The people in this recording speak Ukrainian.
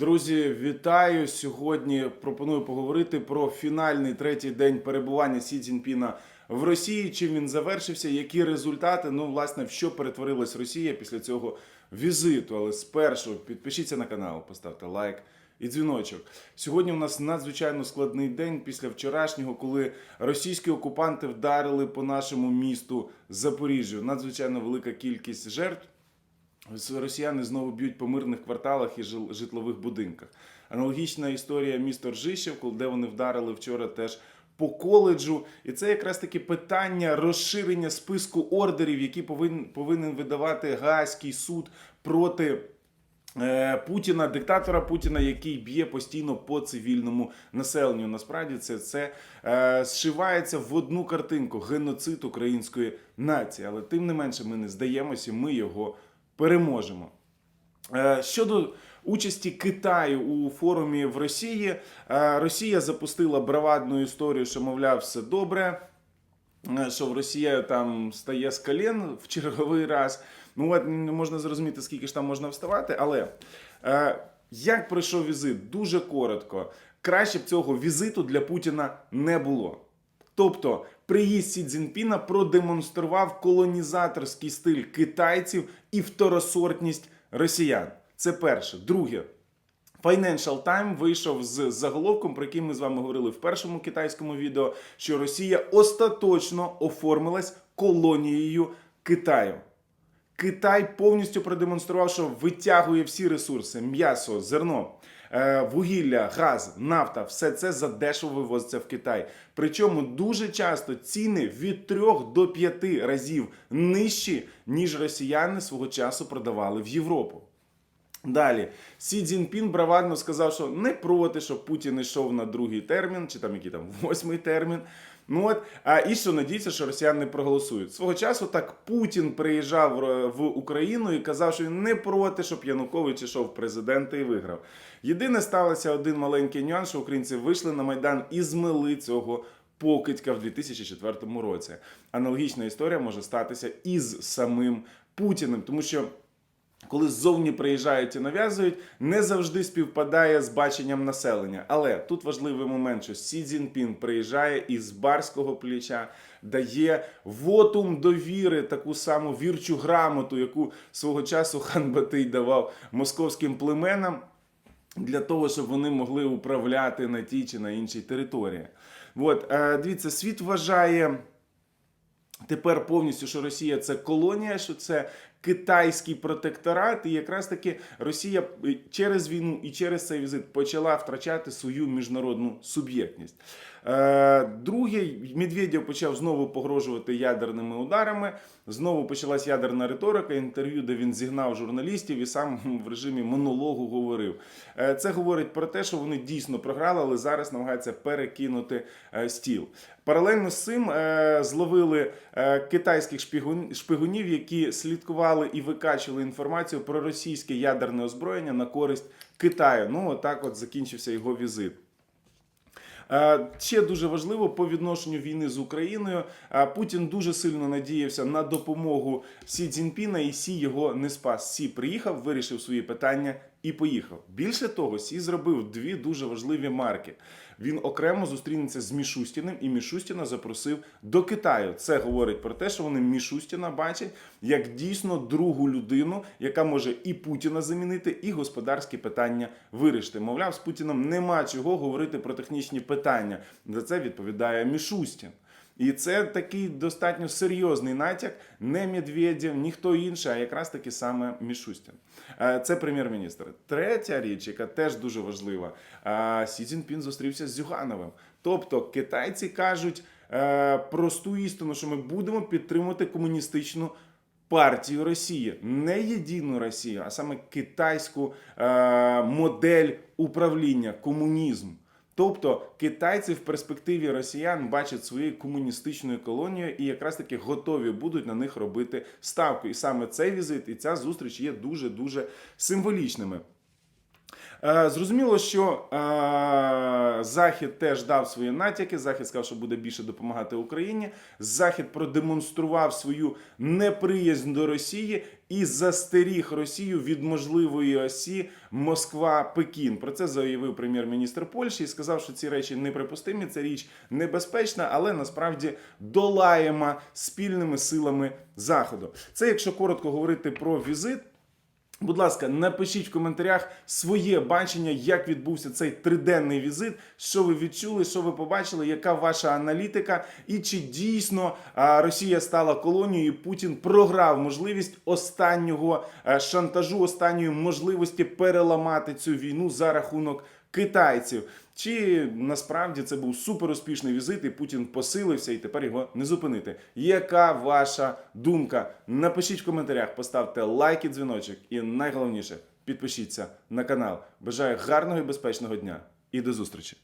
Друзі, вітаю! Сьогодні пропоную поговорити про фінальний третій день перебування Сі Цзіньпіна в Росії. Чим він завершився, які результати? Ну, власне, в що перетворилась Росія після цього візиту. Але спершу підпишіться на канал, поставте лайк. І дзвіночок. Сьогодні у нас надзвичайно складний день після вчорашнього, коли російські окупанти вдарили по нашому місту Запоріжжю. Надзвичайно велика кількість жертв. Росіяни знову б'ють по мирних кварталах і житлових будинках. Аналогічна історія місто Ржищев, коли- де вони вдарили вчора теж по коледжу. І це якраз таки питання розширення списку ордерів, які повинен, повинен видавати Гаазький суд проти. е, Путіна, диктатора Путіна, який б'є постійно по цивільному населенню. Насправді це, це е, зшивається в одну картинку геноцид української нації. Але тим не менше ми не здаємося, ми його переможемо. Е, Щодо участі Китаю у форумі в Росії, е, Росія запустила бравадну історію, що мовляв, все добре. е, Що в Росія там стає з колін в черговий раз. Ну от можна зрозуміти, скільки ж там можна вставати. Але е, як пройшов візит? Дуже коротко. Краще б цього візиту для Путіна не було. Тобто, приїзд Сі Цзіньпіна продемонстрував колонізаторський стиль китайців і второсортність росіян. Це перше. Друге. Financial Time вийшов з заголовком, про який ми з вами говорили в першому китайському відео, що Росія остаточно оформилась колонією Китаю. Китай повністю продемонстрував, що витягує всі ресурси: м'ясо, зерно, вугілля, газ, нафта все це задешево вивозиться в Китай. Причому дуже часто ціни від 3 до 5 разів нижчі, ніж росіяни свого часу продавали в Європу. Далі Сі Цзіньпін бравадно сказав, що не проти, щоб Путін йшов на другий термін, чи там який там восьмий термін. Ну от, а і що надіється, що росіяни проголосують. Свого часу так Путін приїжджав е, в Україну і казав, що він не проти, щоб Янукович ішов в президенти і виграв. Єдине сталося один маленький нюанс, що українці вийшли на майдан і змили цього покидька в 2004 році. Аналогічна історія може статися із самим Путіним, тому що коли ззовні приїжджають і нав'язують, не завжди співпадає з баченням населення. Але тут важливий момент, що Сі Цзіньпін приїжджає із барського плеча, дає вотум довіри, таку саму вірчу грамоту, яку свого часу хан Батий давав московським племенам. Для того, щоб вони могли управляти на тій чи на іншій території. От, е, дивіться, світ вважає тепер повністю, що Росія це колонія, що це китайський протекторат, і якраз таки Росія е, через війну і через цей візит почала втрачати свою міжнародну суб'єктність. Е, Друге, Медведєв почав знову погрожувати ядерними ударами. Знову почалась ядерна риторика, інтерв'ю, де він зігнав журналістів і сам в режимі монологу говорив. Е, Це говорить про те, що вони дійсно програли, але зараз намагаються перекинути е, стіл. Паралельно з цим зловили китайських шпигун- шпигунів, які слідкували і викачували інформацію про російське ядерне озброєння на користь Китаю. Ну, отак от закінчився його візит. Е, Ще дуже важливо по відношенню війни з Україною. е, Путін дуже сильно надіявся на допомогу Сі Цзіньпіна, і Сі його не спас. Сі приїхав, вирішив свої питання і поїхав. Більше того, Сі зробив дві дуже важливі марки. Він окремо зустрінеться з Мішустіним, і Мішустіна запросив до Китаю. Це говорить про те, що вони Мішустіна бачать як дійсно другу людину, яка може і Путіна замінити, і господарські питання вирішити. Мовляв, з Путіном нема чого говорити про технічні питання. За це відповідає Мішустін. І це такий достатньо серйозний натяк, не Медведєв, ніхто інший, а якраз таки саме Мішустін. Е, Це прем'єр-міністр. Третя річ, яка теж дуже важлива, е, Сі Цзіньпін зустрівся з Зюгановим. Тобто китайці кажуть е, просту істину, що ми будемо підтримувати комуністичну партію Росії, не єдину Росію, а саме китайську е, модель управління, комунізм. Тобто китайці в перспективі росіян бачать своєю комуністичною колонією і якраз таки готові будуть на них робити ставку. І саме цей візит і ця зустріч є дуже дуже символічними. Е, Зрозуміло, що е, Захід теж дав свої натяки. Захід сказав, що буде більше допомагати Україні. Захід продемонстрував свою неприязнь до Росії і застеріг Росію від можливої осі Москва-Пекін. Про це заявив прем'єр-міністр Польщі і сказав, що ці речі неприпустимі. Це річ небезпечна, але насправді долаєма спільними силами Заходу. Це якщо коротко говорити про візит. Будь ласка, напишіть в коментарях своє бачення, як відбувся цей триденний візит, що ви відчули, що ви побачили, яка ваша аналітика, і чи дійсно Росія стала колонією, і Путін програв можливість останнього е, шантажу, останньої можливості переламати цю війну за рахунок китайців. Чи насправді це був супер успішний візит, і Путін посилився, і тепер його не зупинити? Яка ваша думка? Напишіть в коментарях, поставте лайк і дзвіночок, і найголовніше підпишіться на канал. Бажаю гарного і безпечного дня і до зустрічі!